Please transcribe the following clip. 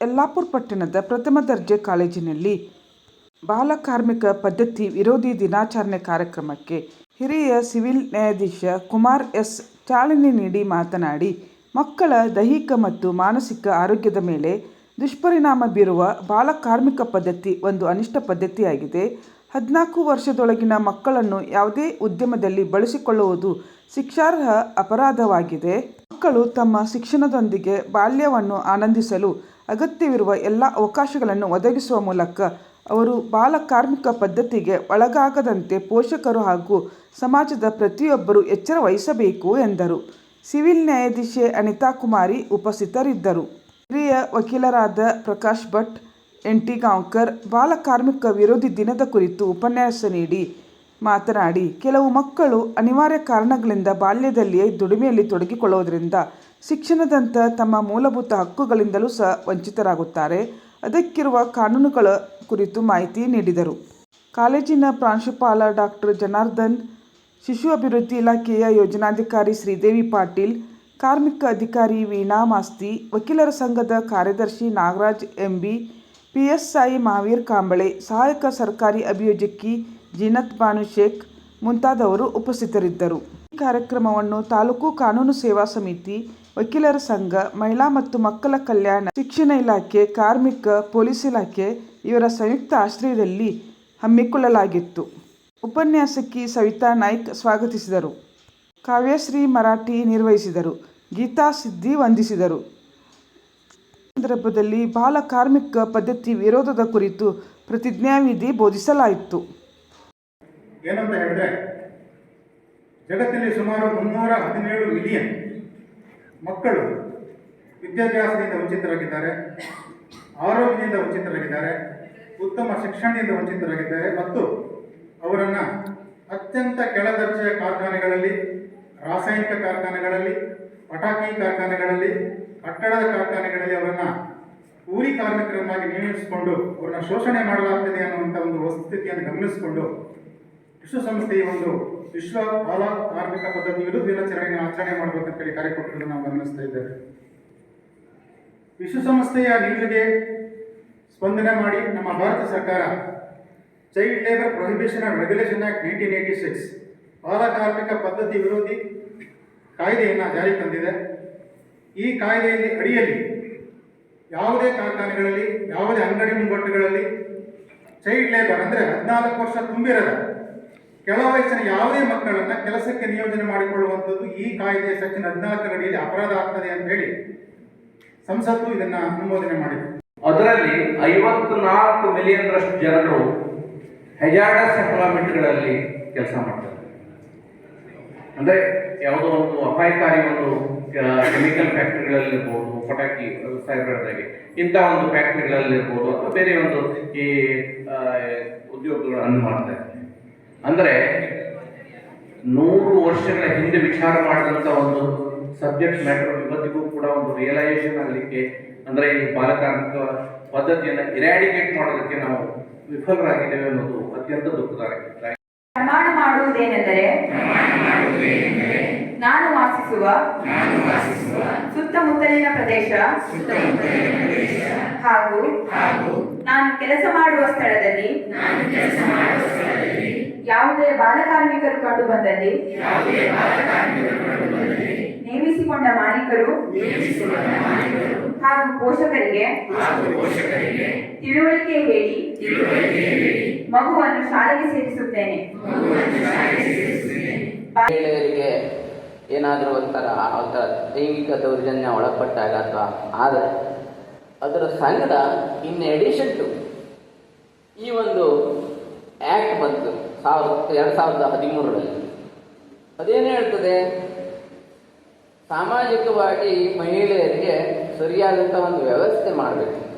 ಯಲ್ಲಾಪುರ ಪಟ್ಟಣದ ಪ್ರಥಮ ದರ್ಜೆ ಕಾಲೇಜಿನಲ್ಲಿ ಬಾಲಕಾರ್ಮಿಕ ಪದ್ಧತಿ ವಿರೋಧಿ ದಿನಾಚರಣೆ ಕಾರ್ಯಕ್ರಮಕ್ಕೆ ಹಿರಿಯ ಸಿವಿಲ್ ನ್ಯಾಯಾಧೀಶ ಕುಮಾರ್ ಎಸ್ ಚಾಲನೆ ನೀಡಿ ಮಾತನಾಡಿ, ಮಕ್ಕಳ ದೈಹಿಕ ಮತ್ತು ಮಾನಸಿಕ ಆರೋಗ್ಯದ ಮೇಲೆ ದುಷ್ಪರಿಣಾಮ ಬೀರುವ ಬಾಲಕಾರ್ಮಿಕ ಪದ್ಧತಿ ಒಂದು ಅನಿಷ್ಟ ಪದ್ಧತಿಯಾಗಿದೆ. ಹದಿನಾಲ್ಕು ವರ್ಷದೊಳಗಿನ ಮಕ್ಕಳನ್ನು ಯಾವುದೇ ಉದ್ಯಮದಲ್ಲಿ ಬಳಸಿಕೊಳ್ಳುವುದು ಶಿಕ್ಷಾರ್ಹ ಅಪರಾಧವಾಗಿದೆ. ಮಕ್ಕಳು ತಮ್ಮ ಶಿಕ್ಷಣದೊಂದಿಗೆ ಬಾಲ್ಯವನ್ನು ಆನಂದಿಸಲು ಅಗತ್ಯವಿರುವ ಎಲ್ಲ ಅವಕಾಶಗಳನ್ನು ಒದಗಿಸುವ ಮೂಲಕ ಅವರು ಬಾಲಕಾರ್ಮಿಕ ಪದ್ಧತಿಗೆ ಒಳಗಾಗದಂತೆ ಪೋಷಕರು ಹಾಗೂ ಸಮಾಜದ ಪ್ರತಿಯೊಬ್ಬರೂ ಎಚ್ಚರ ವಹಿಸಬೇಕು ಎಂದರು. ಸಿವಿಲ್ ನ್ಯಾಯಾಧೀಶೆ ಅನಿತಾ ಕುಮಾರಿ ಉಪಸ್ಥಿತರಿದ್ದರು. ಹಿರಿಯ ವಕೀಲರಾದ ಪ್ರಕಾಶ್ ಭಟ್, ಎನ್ ಟಿ ಗಾಂವ್ಕರ್ ಬಾಲಕಾರ್ಮಿಕ ವಿರೋಧಿ ದಿನದ ಕುರಿತು ಉಪನ್ಯಾಸ ನೀಡಿ ಮಾತನಾಡಿ, ಕೆಲವು ಮಕ್ಕಳು ಅನಿವಾರ್ಯ ಕಾರಣಗಳಿಂದ ಬಾಲ್ಯದಲ್ಲಿಯೇ ದುಡಿಮೆಯಲ್ಲಿ ತೊಡಗಿಕೊಳ್ಳುವುದರಿಂದ ಶಿಕ್ಷಣದಂಥ ತಮ್ಮ ಮೂಲಭೂತ ಹಕ್ಕುಗಳಿಂದಲೂ ಸಹ ವಂಚಿತರಾಗುತ್ತಾರೆ. ಅದಕ್ಕಿರುವ ಕಾನೂನುಗಳ ಕುರಿತು ಮಾಹಿತಿ ನೀಡಿದರು. ಕಾಲೇಜಿನ ಪ್ರಾಂಶುಪಾಲ ಡಾಕ್ಟರ್ ಜನಾರ್ದನ್, ಶಿಶು ಅಭಿವೃದ್ಧಿ ಇಲಾಖೆಯ ಯೋಜನಾಧಿಕಾರಿ ಶ್ರೀದೇವಿ ಪಾಟೀಲ್, ಕಾರ್ಮಿಕ ಅಧಿಕಾರಿ ವೀಣಾ ಮಾಸ್ತಿ, ವಕೀಲರ ಸಂಘದ ಕಾರ್ಯದರ್ಶಿ ನಾಗರಾಜ್ ಎಂಬಿ, ಪಿಎಸ್ಐ ಮಹಾವೀರ್ ಕಾಂಬಳೆ, ಸಹಾಯಕ ಸರ್ಕಾರಿ ಅಭಿಯೋಜಕಿ ಜೀನತ್ ಬಾನು ಶೇಖ್ ಮುಂತಾದವರು ಉಪಸ್ಥಿತರಿದ್ದರು. ಈ ಕಾರ್ಯಕ್ರಮವನ್ನು ತಾಲೂಕು ಕಾನೂನು ಸೇವಾ ಸಮಿತಿ, ವಕೀಲರ ಸಂಘ, ಮಹಿಳಾ ಮತ್ತು ಮಕ್ಕಳ ಕಲ್ಯಾಣ, ಶಿಕ್ಷಣ ಇಲಾಖೆ, ಕಾರ್ಮಿಕ, ಪೊಲೀಸ್ ಇಲಾಖೆ ಇವರ ಸಂಯುಕ್ತ ಆಶ್ರಯದಲ್ಲಿ ಹಮ್ಮಿಕೊಳ್ಳಲಾಗಿತ್ತು. ಉಪನ್ಯಾಸಕಿ ಸವಿತಾ ನಾಯ್ಕ್ ಸ್ವಾಗತಿಸಿದರು. ಕಾವ್ಯಶ್ರೀ ಮರಾಠಿ ನಿರ್ವಹಿಸಿದರು. ಗೀತಾ ಸಿದ್ದಿ ವಂದಿಸಿದರು. ಸಂದರ್ಭದಲ್ಲಿ ಬಾಲ ಕಾರ್ಮಿಕ ಪದ್ಧತಿ ವಿರೋಧದ ಕುರಿತು ಪ್ರತಿಜ್ಞಾವಿಧಿ ಬೋಧಿಸಲಾಯಿತು. ಏನಂತ ಹೇಳಿದ್ರೆ, ಜಗತ್ತಿನಲ್ಲಿ ಸುಮಾರು ಮುನ್ನೂರ ಹದಿನೇಳು ಮಿಲಿಯನ್ ಮಕ್ಕಳು ವಿದ್ಯಾಭ್ಯಾಸದಿಂದ ವಂಚಿತರಾಗಿದ್ದಾರೆ, ಆರೋಗ್ಯದಿಂದ ವಂಚಿತರಾಗಿದ್ದಾರೆ, ಉತ್ತಮ ಶಿಕ್ಷಣದಿಂದ ವಂಚಿತರಾಗಿದ್ದಾರೆ ಮತ್ತು ಅವರನ್ನು ಅತ್ಯಂತ ಕೆಳದರ್ಜೆಯ ಕಾರ್ಖಾನೆಗಳಲ್ಲಿ, ರಾಸಾಯನಿಕ ಕಾರ್ಖಾನೆಗಳಲ್ಲಿ, ಪಟಾಕಿ ಕಾರ್ಖಾನೆಗಳಲ್ಲಿ, ಕಟ್ಟಡದ ಕಾರ್ಖಾನೆಗಳಲ್ಲಿ ಅವರನ್ನು ಕೂಲಿ ಕಾರ್ಮಿಕರನ್ನಾಗಿ ನೇಮಿಸಿಕೊಂಡು ಅವರನ್ನು ಶೋಷಣೆ ಮಾಡಲಾಗ್ತದೆ ಅನ್ನುವಂಥ ಒಂದು ವಸ್ತುಸ್ಥಿತಿಯನ್ನು ಗಮನಿಸಿಕೊಂಡು ವಿಶ್ವಸಂಸ್ಥೆಯ ಒಂದು ವಿಶ್ವ ಬಾಲ ಕಾರ್ಮಿಕ ಪದ್ಧತಿ ವಿರುದ್ಧ ದಿನಾಚರಣೆಯನ್ನು ಆಚರಣೆ ಮಾಡಬೇಕಂತೇಳಿ ಕಾರ್ಯಕ್ರಮಗಳನ್ನು ನಾವು ಗಮನಿಸ್ತಾ ಇದ್ದೇವೆ. ವಿಶ್ವಸಂಸ್ಥೆಯ ನಿಲುವಿಗೆ ಸ್ಪಂದನೆ ಮಾಡಿ ನಮ್ಮ ಭಾರತ ಸರ್ಕಾರ child labour prohibition and regulation act nineteen eighty six ಬಾಲ ಕಾರ್ಮಿಕ ಪದ್ಧತಿ ವಿರೋಧಿ ಕಾಯ್ದೆಯನ್ನು ಜಾರಿ ತಂದಿದೆ. ಈ ಕಾಯ್ದೆಯಲ್ಲಿ ಅಡಿಯಲ್ಲಿ ಯಾವುದೇ ಕಾರ್ಖಾನೆಗಳಲ್ಲಿ, ಯಾವುದೇ ಅಂಗಡಿ ಮುಂಗಟ್ಟುಗಳಲ್ಲಿ ಚೈಲ್ಡ್ ಲೇಬರ್ ಅಂದರೆ ಹದಿನಾಲ್ಕು ವರ್ಷ ತುಂಬಿರದ ಕೆಳ ವಯಸ್ಸಿನ ಯಾವುದೇ ಮಕ್ಕಳನ್ನ ಕೆಲಸಕ್ಕೆ ನಿಯೋಜನೆ ಮಾಡಿಕೊಳ್ಳುವಂಥದ್ದು ಈ ಕಾಯ್ದೆಯ ಸೆಕ್ಷನ್ ಹದಿನಾಲ್ಕರ ಅಡಿಯಲ್ಲಿ ಅಪರಾಧ ಆಗ್ತದೆ ಅಂತ ಹೇಳಿ ಸಂಸತ್ತು ಇದನ್ನ ಅನುಮೋದನೆ ಮಾಡಿದೆ. ಅದರಲ್ಲಿ 54 ಮಿಲಿಯನ್ ರಷ್ಟು ಜನರು ಹೆಜಾಡಸ್ ಎಂಪ್ಲಾಯ್ಮೆಂಟ್ಗಳಲ್ಲಿ ಕೆಲಸ ಮಾಡ್ತಾರೆ. ಅಂದ್ರೆ ಯಾವುದೋ ಒಂದು ಅಪಾಯಕಾರಿ ಒಂದು ಕೆಮಿಕಲ್ ಫ್ಯಾಕ್ಟ್ರಿಗಳಲ್ಲಿರ್ಬೋದು ಪಟಾಕಿ ವ್ಯವಸಾಯಗಳದಾಗೆ ಇಂಥ ಒಂದು ಫ್ಯಾಕ್ಟ್ರಿಗಳಲ್ಲಿರ್ಬೋದು ಅಥವಾ ಬೇರೆ ಒಂದು ಈ ಉದ್ಯೋಗಗಳನ್ನು ಮಾಡ್ತಾರೆ. ಅಂದರೆ ನೂರು ವರ್ಷಗಳ ಹಿಂದೆ ವಿಚಾರ ಮಾಡಿದಂಥ ಒಂದು ಸಬ್ಜೆಕ್ಟ್ ಮ್ಯಾಟರ್ ಇವತ್ತಿಗೂ ಕೂಡ ಒಂದು ರಿಯಲೈಸೇಷನ್ ಆಗಲಿಕ್ಕೆ ಅಂದರೆ ಈ ಬಾಲಕಾರ್ಮಿಕ ಪದ್ಧತಿಯನ್ನು ಇರಾಡಿಕೇಟ್ ಮಾಡೋದಕ್ಕೆ ನಾವು ವಿಫಲರಾಗಿದ್ದೇವೆ ಅನ್ನೋದು ಅತ್ಯಂತ ದುಃಖದಾಯಕ ಪ್ರಮಾಣ ಮಾಡುವುದೇನೆಂದರೆ ನಾನು ವಾಸಿಸುವ ಸುತ್ತಮುತ್ತಲಿನ ಪ್ರದೇಶ ಹಾಗೂ ನಾನು ಕೆಲಸ ಮಾಡುವ ಸ್ಥಳದಲ್ಲಿ ಯಾವುದೇ ಬಾಲಕಾರ್ಮಿಕರು ಕಂಡು ಬಂದಲ್ಲಿ ನೇಮಿಸಿಕೊಂಡ ಮಾಲೀಕರು ಹಾಗೂ ಪೋಷಕರಿಗೆ ತಿಳುವಳಿಕೆ ಹೇಳಿ ಮಗುವನ್ನು ಶಾಲೆಗೆ ಸೇರಿಸುತ್ತೇನೆ. ಮಹಿಳೆಯರಿಗೆ ಏನಾದರೂ ಒಂಥರ ಒಂಥರ ಲೈಂಗಿಕ ದೌರ್ಜನ್ಯ ಒಳಪಟ್ಟಾಗ ಅಥವಾ ಆದರೆ ಅದರ ಸಂಘದ ಇನ್ ಎಡಿಷನ್ ಟು ಈ ಒಂದು ಆ್ಯಕ್ಟ್ ಬಂತು. ಸಾವಿರದ ಎರಡು ಸಾವಿರದ ಹದಿಮೂರರಲ್ಲಿ. ಅದೇನು ಹೇಳ್ತದೆ? ಸಾಮಾಜಿಕವಾಗಿ ಮಹಿಳೆಯರಿಗೆ ಸರಿಯಾದಂಥ ಒಂದು ವ್ಯವಸ್ಥೆ ಮಾಡಬೇಕು.